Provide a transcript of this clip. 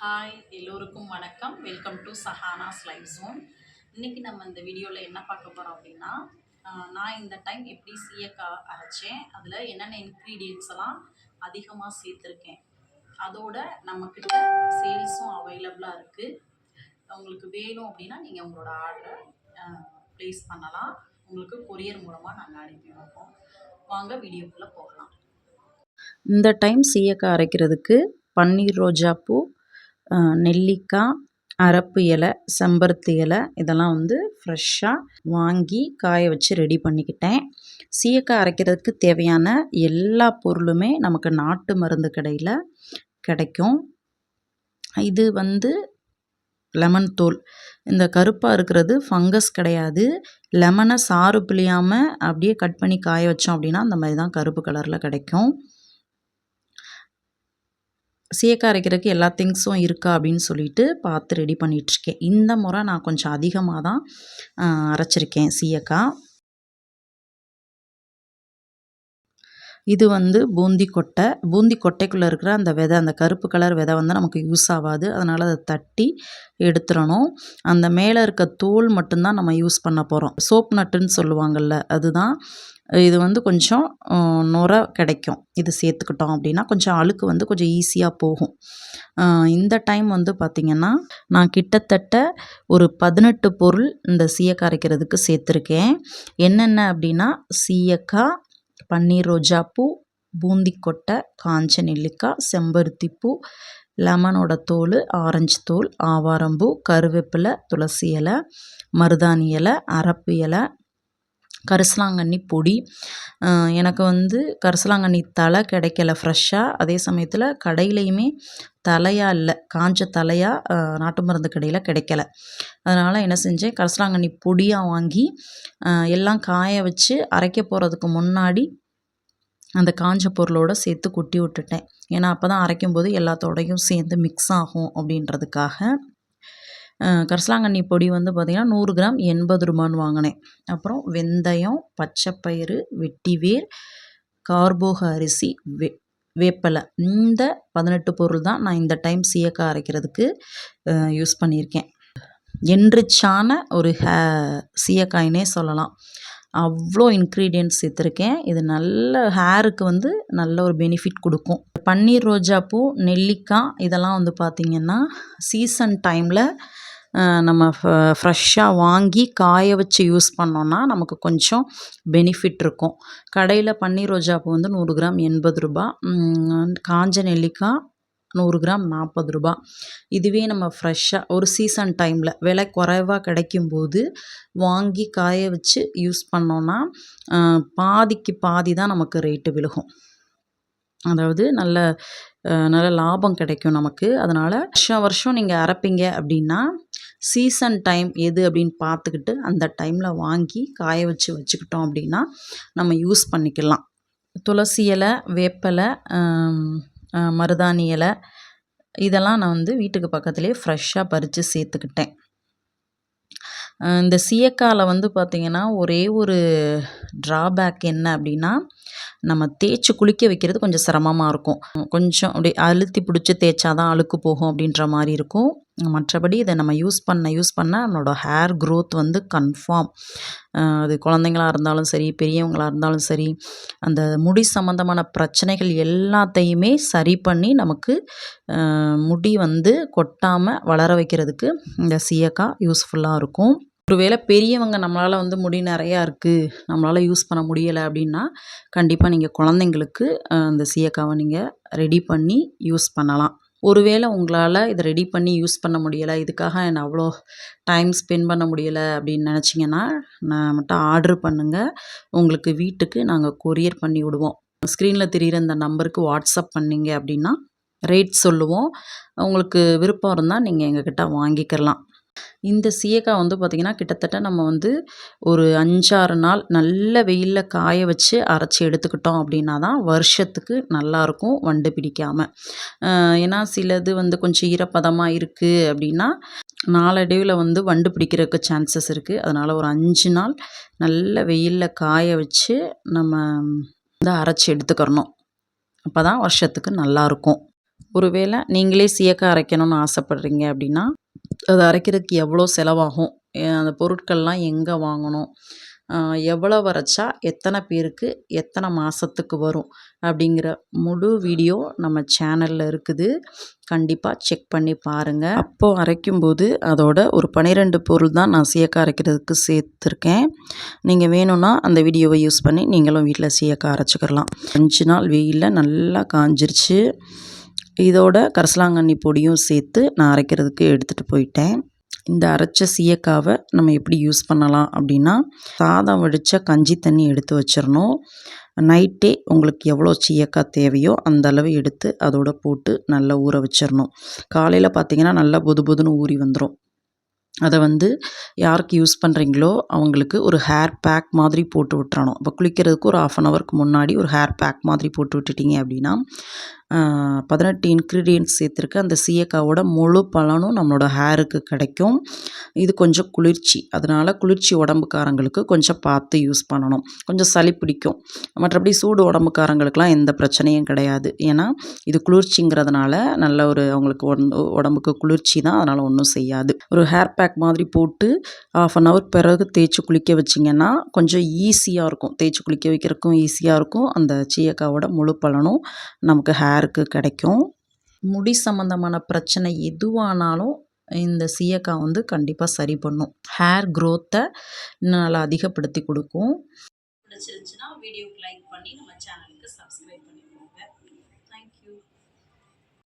Hi எல்லோருக்கும் வணக்கம். Welcome to Sahana's life zone இன்றைக்கி நம்ம இந்த வீடியோவில் என்ன பார்க்க போகிறோம் அப்படின்னா நான் இந்த டைம் எப்படி சீயக்காய் அரைச்சேன் அதில் என்னென்ன இன்க்ரீடியன்ஸ் எல்லாம் அதிகமாக சேர்த்துருக்கேன் அதோட நம்மக்கிட்ட சேல்ஸும் அவைலபிளாக இருக்குது உங்களுக்கு வேணும் அப்படின்னா நீங்கள் உங்களோட ஆர்டரை ப்ளேஸ் பண்ணலாம். உங்களுக்கு கொரியர் மூலமாக நாங்கள் அனுப்பி வைப்போம். வாங்க வீடியோக்குள்ளே போகலாம். இந்த டைம் சீயக்காய் அரைக்கிறதுக்கு பன்னீர் ரோஜாப்பூ நெல்லிக்காய் அரப்பு இலை செம்பருத்தி இலை இதெல்லாம் வந்து ஃப்ரெஷ்ஷாக வாங்கி காய வச்சு ரெடி பண்ணிக்கிட்டேன். சீயக்காய் அரைக்கிறதுக்கு தேவையான எல்லா பொருளுமே நமக்கு நாட்டு மருந்து கடையில் கிடைக்கும். இது வந்து லெமன் தோல் இந்த கருப்பாக இருக்கிறது ஃபங்கஸ் கிடையாது. லெமனை சாறு பிழியாமல் அப்படியே கட் பண்ணி காய வச்சோம் அப்படின்னா அந்த மாதிரி தான் கருப்பு கலரில் கிடைக்கும். சீயக்காய் அரைக்கிறதுக்கு எல்லா திங்ஸும் இருக்கா அப்படின்னு சொல்லிட்டு பார்த்து ரெடி பண்ணிகிட்ருக்கேன் இந்த முறை நான் கொஞ்சம் அதிகமாக தான் அரைச்சிருக்கேன் சீயக்காய் இது வந்து பூந்தி கொட்டை. பூந்தி கொட்டைக்குள்ளே இருக்கிற அந்த விதை அந்த கருப்பு கலர் விதை வந்து நமக்கு யூஸ் ஆகாது. அதனால் அதை தட்டி எடுத்துடணும். அந்த மேலே இருக்க தோல் மட்டும்தான் நம்ம யூஸ் பண்ண போகிறோம் சோப் நட்டுன்னு சொல்லுவாங்கள்ல அதுதான் இது வந்து கொஞ்சம் நுர கிடைக்கும். இது சேர்த்துக்கிட்டோம் அப்படின்னா கொஞ்சம் அழுக்கு வந்து கொஞ்சம் ஈஸியாக போகும். இந்த டைம் வந்து பார்த்திங்கன்னா நான் கிட்டத்தட்ட ஒரு பதினெட்டு பொருள் இந்த சீயக்காய் அரைக்கிறதுக்கு சேர்த்துருக்கேன். என்னென்ன அப்படின்னா சீயக்காய் பன்னீர் ரோஜாப்பூ பூந்திக்கொட்டை காஞ்ச நெல்லிக்காய் செம்பருத்தி பூ லெமனோட தோல் ஆரஞ்சு தோல் ஆவாரம்பூ கருவேப்பிலை துளசி இலை மருதாணி இலை அரப்பு இலை கரிசலாங்கண்ணி பொடி. எனக்கு வந்து கரிசலாங்கண்ணி தலை கிடைக்கல ஃப்ரெஷ்ஷாக அதே சமயத்தில் கடையிலையுமே தலையாக இல்லை காஞ்ச தலையாக நாட்டு மருந்து கடையில் கிடைக்கல. அதனால் என்ன செஞ்சேன் கரிசலாங்கண்ணி பொடியாக வாங்கி எல்லாம் காய வச்சு அரைக்க போகிறதுக்கு முன்னாடி அந்த காஞ்ச பொருளோடு சேர்த்து கொட்டி விட்டுட்டேன். ஏன்னா அப்போ தான் அரைக்கும்போது எல்லாத்தோடையும் சேர்ந்து மிக்ஸ் ஆகும் அப்படின்றதுக்காக. கரிசலாங்கண்ணி பொடி வந்து பார்த்திங்கன்னா நூறு கிராம் எண்பது ரூபான்னு வாங்கினேன். அப்புறம் வெந்தயம் பச்சைப்பயிறு வெட்டிவேர் கார்போக அரிசி வே வேப்பலை இந்த பதினெட்டு பொருள் தான் நான் இந்த டைம் சீயக்காய் அரைக்கிறதுக்கு யூஸ் பண்ணியிருக்கேன். என்ரிச்சான ஒரு ஹே சீயக்காயினே சொல்லலாம். அவ்வளோ இன்க்ரீடியன்ட்ஸ் சேர்த்துருக்கேன். இது நல்ல ஹேருக்கு வந்து நல்ல ஒரு பெனிஃபிட் கொடுக்கும். பன்னீர் ரோஜாப்பூ நெல்லிக்காய் இதெல்லாம் வந்து பார்த்திங்கன்னா சீசன் டைமில் நம்ம ஃப்ரெஷ்ஷாக வாங்கி காய வச்சு யூஸ் பண்ணோன்னா நமக்கு கொஞ்சம் பெனிஃபிட் இருக்கும். கடையில் பன்னீர் ரோஜாப்பூ வந்து நூறு கிராம் எண்பது ரூபா காஞ்ச நெல்லிக்காய் நூறு கிராம் நாற்பது ரூபா. இதுவே நம்ம ஃப்ரெஷ்ஷாக ஒரு சீசன் டைமில் விலை குறைவாக கிடைக்கும்போது வாங்கி காய வச்சு யூஸ் பண்ணோன்னா பாதிக்கு பாதி தான் நமக்கு ரேட்டு விழுகும். அதாவது நல்ல நல்ல லாபம் கிடைக்கும் நமக்கு. அதனால் வருஷம் வருஷம் நீங்கள் அரைப்பீங்க அப்படின்னா சீசன் டைம் எது அப்படின்னு பார்த்துக்கிட்டு அந்த டைமில் வாங்கி காய வச்சு வச்சுக்கிட்டோம் அப்படின்னா நம்ம யூஸ் பண்ணிக்கலாம். துளசி இலை வேப்பலை மருதாணி இலை. இதெல்லாம் நான் வந்து வீட்டுக்கு பக்கத்துலேயே ஃப்ரெஷ்ஷாக பறித்து சேர்த்துக்கிட்டேன். இந்த சீயக்காயில் வந்து பார்த்திங்கன்னா ஒரே ஒரு ட்ராபேக் என்ன அப்படின்னா நம்ம தேய்ச்சி குளிக்க வைக்கிறது கொஞ்சம் சிரமமாக இருக்கும். கொஞ்சம் அப்படியே அழுத்தி பிடிச்சி தேய்ச்சா தான் அழுக்கு போகும் அப்படின்ற மாதிரி இருக்கும். மற்றபடி இதை நம்ம யூஸ் பண்ண யூஸ் பண்ண நம்மளோட ஹேர் க்ரோத் வந்து கன்ஃபார்ம். அது குழந்தைங்களா இருந்தாலும் சரி பெரியவங்களாக இருந்தாலும் சரி அந்த முடி சம்மந்தமான பிரச்சனைகள் எல்லாத்தையுமே சரி பண்ணி நமக்கு முடி வந்து கொட்டாமல் வளர வைக்கிறதுக்கு இந்த சீயக்காய் யூஸ்ஃபுல்லாக இருக்கும். ஒருவேளை பெரியவங்க நம்மளால் வந்து முடி நிறையா இருக்குது நம்மளால் யூஸ் பண்ண முடியலை அப்படின்னா கண்டிப்பாக நீங்கள் குழந்தைங்களுக்கு அந்த சீயக்காவை நீங்கள் ரெடி பண்ணி யூஸ் பண்ணலாம். ஒருவேளை உங்களால் இதை ரெடி பண்ணி யூஸ் பண்ண முடியலை இதுக்காக என்னை அவ்வளோ டைம் ஸ்பெண்ட் பண்ண முடியலை அப்படின்னு நினச்சிங்கன்னா நான் மட்டும் ஆர்ட்ரு பண்ணுங்கள் உங்களுக்கு வீட்டுக்கு நாங்கள் கொரியர் பண்ணி விடுவோம். ஸ்க்ரீனில் தெரிகிற இந்த நம்பருக்கு வாட்ஸ்அப் பண்ணீங்க அப்படின்னா ரேட் சொல்லுவோம். உங்களுக்கு விருப்பம் இருந்தால் நீங்கள் எங்ககிட்ட வாங்கிக்கலாம். இந்த சீயக்காய் வந்து பார்த்திங்கன்னா கிட்டத்தட்ட நம்ம வந்து ஒரு அஞ்சாறு நாள் நல்ல வெயிலில் காய வச்சு அரைச்சி எடுத்துக்கிட்டோம் அப்படின்னா தான் வருஷத்துக்கு நல்லாயிருக்கும் வண்டு பிடிக்காமல் ஏன்னா சிலது வந்து கொஞ்சம் ஈரப்பதமாக இருக்குது அப்படின்னா நாளடைவில் வந்து வண்டு பிடிக்கிறதுக்கு சான்சஸ் இருக்குது அதனால் ஒரு அஞ்சு நாள் நல்ல வெயிலில் காய வச்சு நம்ம வந்து அரைச்சி எடுத்துக்கிறணும். அப்போ தான் வருஷத்துக்கு நல்லாயிருக்கும் ஒருவேளை நீங்களே சீயக்காய் அரைக்கணும்னு ஆசைப்பட்றீங்க அப்படின்னா அதை அரைக்கிறதுக்கு எவ்வளோ செலவாகும்? அந்த பொருட்கள்லாம் எங்கே வாங்கணும்? எவ்வளோ வரைச்சா அரைச்சா எத்தனை பேருக்கு எத்தனை மாதத்துக்கு வரும்? அப்படிங்கிற முழு வீடியோ நம்ம சேனலில் இருக்குது. கண்டிப்பாக செக் பண்ணி பாருங்கள் அப்போது அரைக்கும்போது அதோட ஒரு பனிரெண்டு பொருள் தான் நான் சீயக்காய் அரைக்கிறதுக்கு சேர்த்துருக்கேன். நீங்கள் வேணும்னா அந்த வீடியோவை யூஸ் பண்ணி நீங்களும் வீட்டில் சீயக்காய் அரைச்சிக்கிறலாம். அஞ்சு நாள் வெயிலில் நல்லா காஞ்சிருச்சு. இதோட கரிசலாங்கண்ணி பொடியும் சேர்த்து நான் அரைக்கிறதுக்கு எடுத்துகிட்டு போயிட்டேன். இந்த அரைச்ச சீயக்காவை நம்ம எப்படி யூஸ் பண்ணலாம் அப்படின்னா சாதம் வடித்த கஞ்சி தண்ணி எடுத்து வச்சிடணும் நைட்டே உங்களுக்கு எவ்வளோ சீயக்காய் தேவையோ அந்த அளவு எடுத்து அதோட போட்டு நல்லா ஊற வச்சிடணும் காலையில் பார்த்திங்கன்னா நல்லா புது புதுன்னு ஊறி வந்துடும் அதை வந்து யாருக்கு யூஸ் பண்ணுறீங்களோ அவங்களுக்கு ஒரு ஹேர் பேக் மாதிரி போட்டு விட்டுறணும். இப்போ குளிக்கிறதுக்கு ஒரு ஆஃப் அன் ஹவருக்கு முன்னாடி ஒரு ஹேர் பேக் மாதிரி போட்டு விட்டுட்டீங்க அப்படின்னா பதினெட்டு இன்க்ரீடியன்ட்ஸ் சேர்த்துருக்க அந்த சீயக்காவோட முழு பலனும் நம்மளோட ஹேருக்கு கிடைக்கும். இது கொஞ்சம் குளிர்ச்சி. அதனால் குளிர்ச்சி உடம்புக்காரங்களுக்கு கொஞ்சம் பார்த்து யூஸ் பண்ணணும். கொஞ்சம் சளி பிடிக்கும். மற்றபடி சூடு உடம்புக்காரங்களுக்குலாம் எந்த பிரச்சனையும் கிடையாது. ஏன்னா இது குளிர்ச்சிங்கிறதுனால நல்ல ஒரு அவங்களுக்கு உடம்புக்கு குளிர்ச்சி தான். அதனால் ஒன்றும் செய்யாது. ஒரு ஹேர் பேக் மாதிரி போட்டு ஆஃப் அன் ஹவர் பிறகு தேய்ச்சி குளிக்க வச்சிங்கன்னா கொஞ்சம் ஈஸியாக இருக்கும். தேய்ச்சி குளிக்க வைக்கிறதுக்கும் ஈஸியாக இருக்கும். அந்த சீயக்காவோட முழு பலனும் நமக்கு ஹேர் ஹேருக்கு கிடைக்கும்? முடி சம்மந்தமான பிரச்சனை எதுவானாலும் இந்த சீயக்காய் வந்து கண்டிப்பாக சரி பண்ணும். ஹேர் க்ரோத்தை இன்னும் நல்லா அதிகப்படுத்தி கொடுக்கும். பிடிச்சிருந்துச்சுன்னா வீடியோக்கு லைக் பண்ணி நம்ம சேனலுக்கு சப்ஸ்கிரைப் பண்ணி